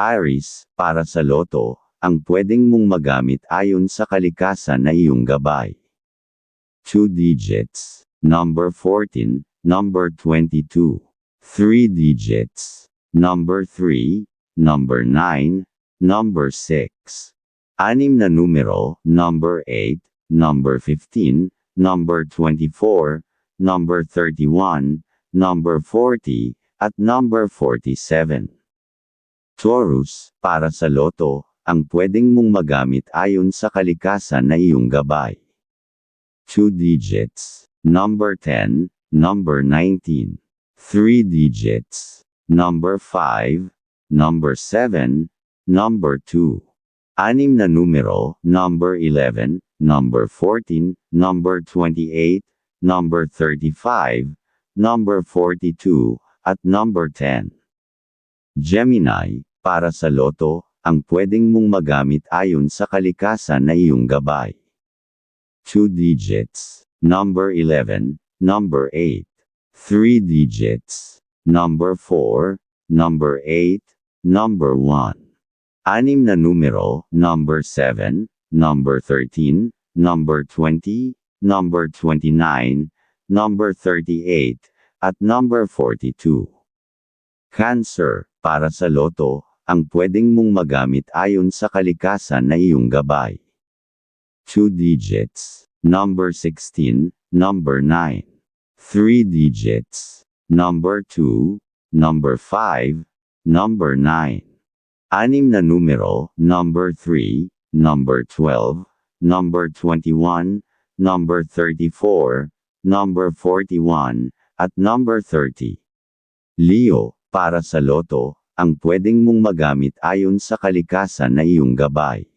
Aries, para sa loto, ang pwedeng mong magamit ayon sa kalikasan na iyong gabay. 2 digits, number 14, number 22, 3 digits, number 3, number 9, number 6, anim na numero, number 8, number 15, number 24, number 31, number 40, at number 47. Taurus, para sa loto, ang pwedeng mong magamit ayon sa kalikasan na iyong gabay. 2 digits, number 10, number 19, 3 digits, number 5, number 7, number 2. Anim na numero, number 11, number 14, number 28, number 35, number 42, at number 10. Gemini, para sa loto, ang pwedeng mong magamit ayon sa kalikasan na iyong gabay. 2 digits, number 11, number 8, 3 digits, number 4, number 8, number 1. Anim na numero, number 7, number 13, number 20, number 29, number 38, at number 42. Cancer, para sa loto, ang pwedeng mong magamit ayon sa kalikasan na iyong gabay. 2 digits, number 16, number 9, 3 digits, number 2, number 5, number 9. Anim na numero, number 3, number 12, number 21, number 34, number 41, at number 30. Leo, para sa loto, ang pwedeng mong magamit ayon sa kalikasan na iyong gabay.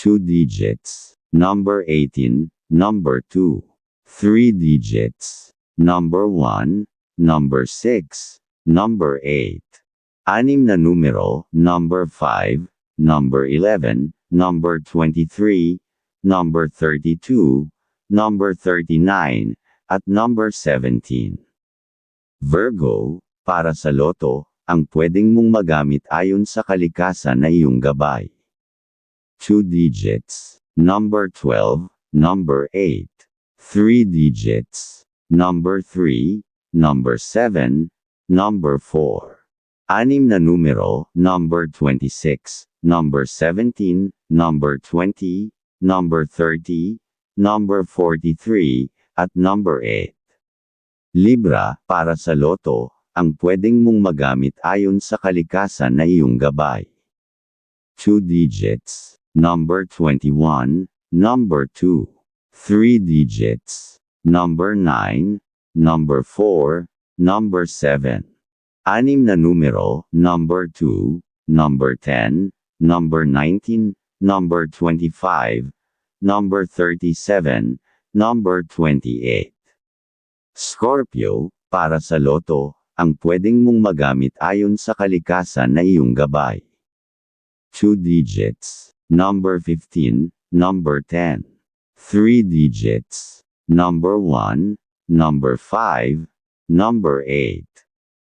2 digits, number 18, number 2, 3 digits, number 1, number 6, number 8. Anim na numero, number 5, number 11, number 23, number 32, number 39, at number 17. Virgo, para sa loto, ang pwedeng mong magamit ayon sa kalikasan na iyong gabay. 2 digits, number 12, number 8, 3 digits, number 3, number 7, number 4. Anim na numero, number 26, number 17, number 20, number 30, number 43, at number 8. Libra, para sa loto, ang pwedeng mong magamit ayon sa kalikasan na iyong gabay. 2 digits, number 21, number 2, 3 digits, number 9, number 4, number 7. Anim na numero, number 2, number 10, number 19, number 25, number 37, number 28. Scorpio, para sa loto, ang pwedeng mong magamit ayon sa kalikasan na iyong gabay. 2 digits, number 15, number 10, 3 digits, number 1, number 5, number 8.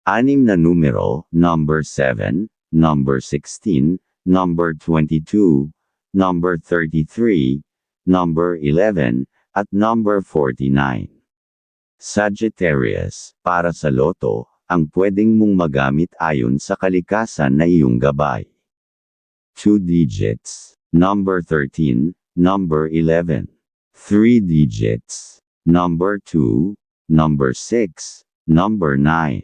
Anim na numero, number 7, number 16, number 22, number 33, number 11, at number 49. Sagittarius, para sa loto, ang pwedeng mong magamit ayon sa kalikasan na iyong gabay. 2 digits, number 13, number 11, 3 digits, number 2, number 6, number 9.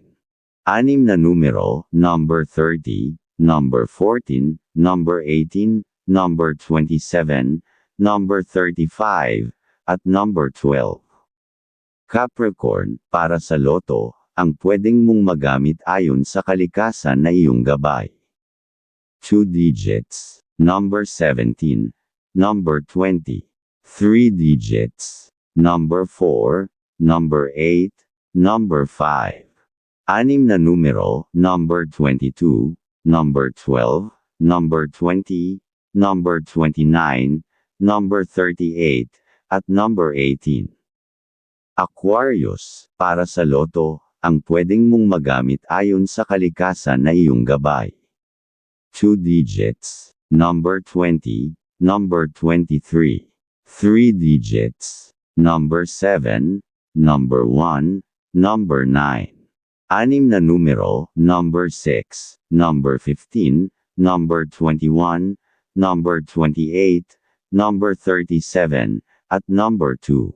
Anim na numero, number 30, number 14, number 18, number 27, number 35, at number 12. Capricorn, para sa loto, ang pwedeng mong magamit ayon sa kalikasan na iyong gabay. 2 digits, number 17, number 20, 3 digits, number 4, number 8, number 5. Anim na numero, number 22, number 12, number 20, number 29, number 38, at number 18. Aquarius, para sa loto, ang pwedeng mong magamit ayon sa kalikasan na iyong gabay. 2 digits, number 20, number 23. 3 digits, number 7, number 1, number 9. Anim na numero, number 6, number 15, number 21, number 28, number 37, at number 2.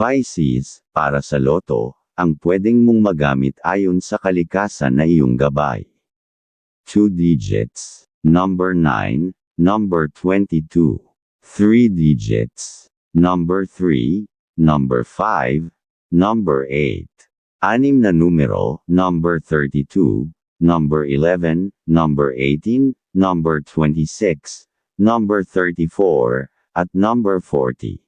Pisces, para sa loto, ang pwedeng mong magamit ayon sa kalikasan na iyong gabay. 2 digits, number 9, number 22, 3 digits, number 3, number 5, number 8. Anim na numero, number 32, number 11, number 18, number 26, number 34, at number 40.